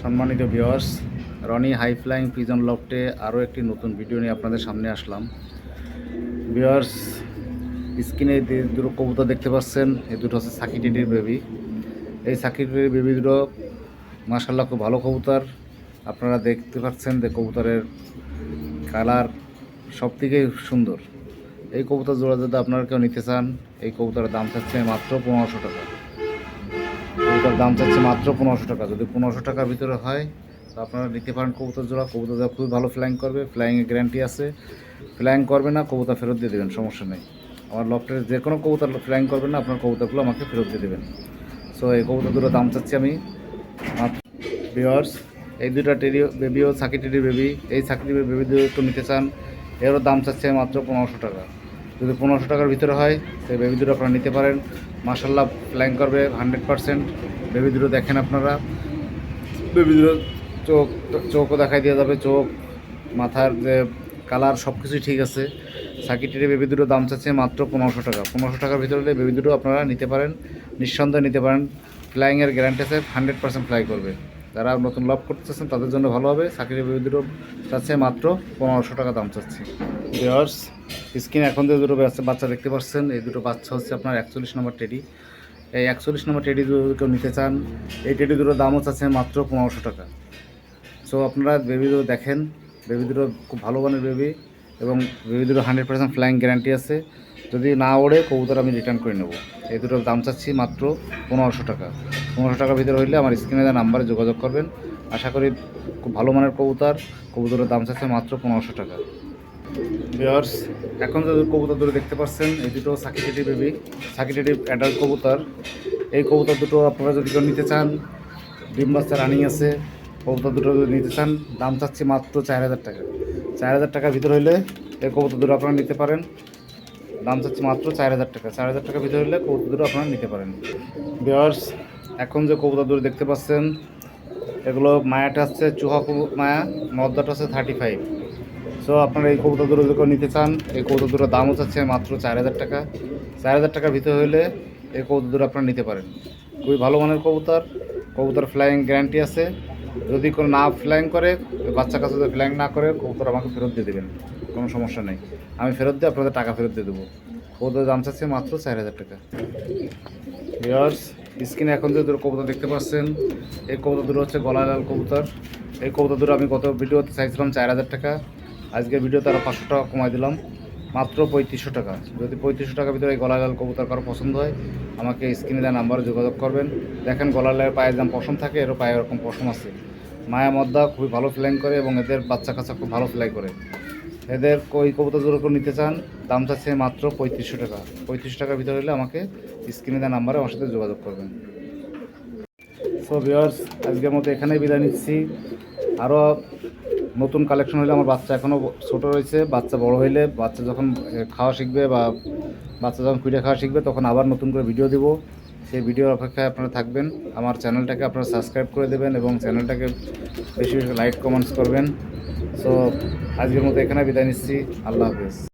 সম্মানিত viewers Roni high flying pigeon লফটে আরও একটি নতুন ভিডিও নিয়ে আপনাদের সামনে আসলাম। ভিওয়ার্স স্ক্রিনে দুটো কবুতর দেখতে পাচ্ছেন, এই দুটো হচ্ছে সাকি টিডির বেবি এই সাকি টিডির বেবি দুটো মাসাল্লাহ খুব ভালো কবুতর। আপনারা দেখতে পাচ্ছেন যে কবুতরের কালার সব থেকেই সুন্দর। এই কবুতর জোড়া যদি আপনারা কেউ নিতে চান, এই কবুতরের দাম চাচ্ছে মাত্র পনেরোশো টাকা। কবুতর দাম চাচ্ছে মাত্র পনেরোশো টাকা। যদি পনেরোশো টাকার ভিতরে হয়, তো আপনারা নিতে পারেন কবুতর জোড়া। কবুতর জোড়া খুবই ভালো ফ্লাইং করবে। ফ্লাইংয়ের গ্যারান্টি আছে। ফ্লাইং করবে না, কবুতর ফেরত দিয়ে দেবেন, সমস্যা নেই। আমার লফটের যে কোনো কবুতর ফ্লাইং করবেন না, আপনার কবুতরগুলো আমাকে ফেরত দিয়ে দেবেন। সো এই কবুতর দুটো দাম চাচ্ছি আমি ভিওয়ার্স এই দুটো টেরি বেবিও সাকি টেরি বেবি এই সাকি বেবি দুটো নিতে চান, এরও দাম চাচ্ছে মাত্র পনেরোশো টাকা। যদি পনেরোশো টাকার ভিতরে হয় তো বেবি দুটো আপনারা নিতে পারেন। মার্শাল্লাহ ফ্ল্যাং করবে হান্ড্রেড পারসেন্ট বেবি দুটো দেখেন আপনারা। বেবি দুটো চোখ চোখও দেখাই দেওয়া যাবে চোখ মাথার যে কালার সব কিছুই ঠিক আছে। সাকিটির বেবি দুটো দাম চাচ্ছে মাত্র পনেরোশো টাকা। পনেরোশো টাকার ভিতরে বেবি দুটো আপনারা নিতে পারেন। নিঃসন্দেহে নিতে পারেন। ফ্লাইংয়ের গ্যারান্টি আছে হান্ড্রেড পার্সেন্ট ফ্লাই করবে। যারা নতুন লাভ করতেছেন তাদের জন্য ভালো হবে। সাকিটির বেবি দুটো চাচ্ছে মাত্র পনেরোশো টাকা দাম চাচ্ছে। ভিওর্স স্ক্রিন এখন যে দুটো বাচ্চা দেখতে পাচ্ছেন, এই দুটো বাচ্চা হচ্ছে আপনার একচল্লিশ নম্বর টেডি। এই একচল্লিশ নম্বর টেডি দুটো কেউ নিতে চান, এই টেডি দুটোর দামও চাচ্ছে মাত্র পনেরোশো টাকা। সো আপনারা বেবি দুটো দেখেন বেবি দুটো খুব ভালো মানের বেবি এবং বেবি দুটো হান্ড্রেড পার্সেন্ট ফ্লাইং গ্যারান্টি আছে। যদি না ওড়ে, কবুতর আমি রিটার্ন করে নেব। এই দুটোর দাম চাচ্ছি মাত্র পনেরোশো টাকা। পনেরোশো টাকার ভিতরে হইলে আমার স্ক্রিনে দেওয়া নাম্বারে যোগাযোগ করবেন। আশা করি খুব ভালো মানের কবুতর, কবুতরের দাম চাচ্ছে মাত্র পনেরোশো টাকা। ভিওর্স এখন যে কবুতর দুটো দেখতে পাচ্ছেন, এই দুটো সাকিটেটি বেবি সাকিটেটি অ্যাডাল্ট কবুতর। এই কবুতর দুটো আপনারা যদি কেউ নিতে চান, ডিম বাচ্চা রানিং আছে, কবুতর দুটো যদি নিতে চান, দাম চাচ্ছি মাত্র চার হাজার টাকা। চার হাজার টাকার ভিতর হইলে এই কবুতর দুটো আপনারা নিতে পারেন। দাম চাচ্ছি মাত্র চার হাজার টাকা। চার হাজার টাকার ভিতর হলে কবুতর দুটো আপনারা নিতে পারেন। ভিওর্স এখন যে কবুতর দুটো দেখতে পাচ্ছেন, এগুলো মায়াটা হচ্ছে চুহা মায়া মদ্দাটা হচ্ছে থার্টি ফাইভ সো আপনারা এই কবুতর দুটো কেউ নিতে চান, এই কবুতর দুটোর দাম হচ্ছে মাত্র চার হাজার টাকা। চার হাজার টাকার ভিতরে হলে এই কবুতর দুটো আপনারা নিতে পারেন। খুবই ভালো মানের কবুতর। কবুতর ফ্লাইং গ্যারান্টি আছে। যদি কোনো না ফ্লাইং করে বাচ্চা কাছে যদি ফ্লাইং না করে, কবুতর আমাকে ফেরত দিয়ে দেবেন। কোনো সমস্যা নেই। আমি ফেরত দিয়ে আপনাদের টাকা ফেরত দিয়ে দেবো। কবুতরের দাম চাচ্ছে মাত্র চার হাজার টাকা। ভিওর্স স্ক্রিনে এখন যে দুটো কবুতর দেখতে পাচ্ছেন, এই কবুতর দুটো হচ্ছে গলা লাল কবুতর। এই কবুতর দুটো আমি গত ভিডিওতে চাইছিলাম চার হাজার টাকা। আজকের ভিডিওতে তারা পাঁচশো টাকা কমাই দিলাম। মাত্র পঁয়ত্রিশশো টাকা। যদি পঁয়ত্রিশশো টাকার ভিতরে গলা লাল কবুতর কারও পছন্দ হয়, আমাকে স্ক্রিনে দেওয়া নাম্বারে যোগাযোগ করবেন। দেখেন গলা লালের পায়ের দাম পশম থাকে, এরও পায়ে এরকম পশম আছে। মায়া মদ্দা খুবই ভালো ফ্লাইং করে এবং এদের বাচ্চা কাচ্চা খুব ভালো ফ্লাই করে। এদের ওই কবুতর জোর করে নিতে চান, দাম চাচ্ছে মাত্র পঁয়ত্রিশশো টাকা। পঁয়ত্রিশশো টাকার ভিতরে হলে আমাকে স্ক্রিনে দেওয়া নাম্বারে আমার সাথে যোগাযোগ করবেন। সো ভিওর্স আজকের মতো এখানেই বিদায় নিচ্ছি। আরও নতুন কালেকশন হলে আমার বাচ্চা এখনও ছোটো রয়েছে, বাচ্চা বড় হইলে বাচ্চা যখন খাওয়া শিখবে বা বাচ্চা যখন কুইটা খাওয়া শিখবে, তখন আবার নতুন করে ভিডিও দেবো। সেই ভিডিওর অপেক্ষায় আপনারা থাকবেন। আমার চ্যানেলটাকে আপনারা সাবস্ক্রাইব করে দেবেন এবং চ্যানেলটাকে বেশি বেশি লাইক কমেন্টস করবেন। সো আজকের মতো এখানে বিদায় নিচ্ছি। আল্লাহ হাফেজ।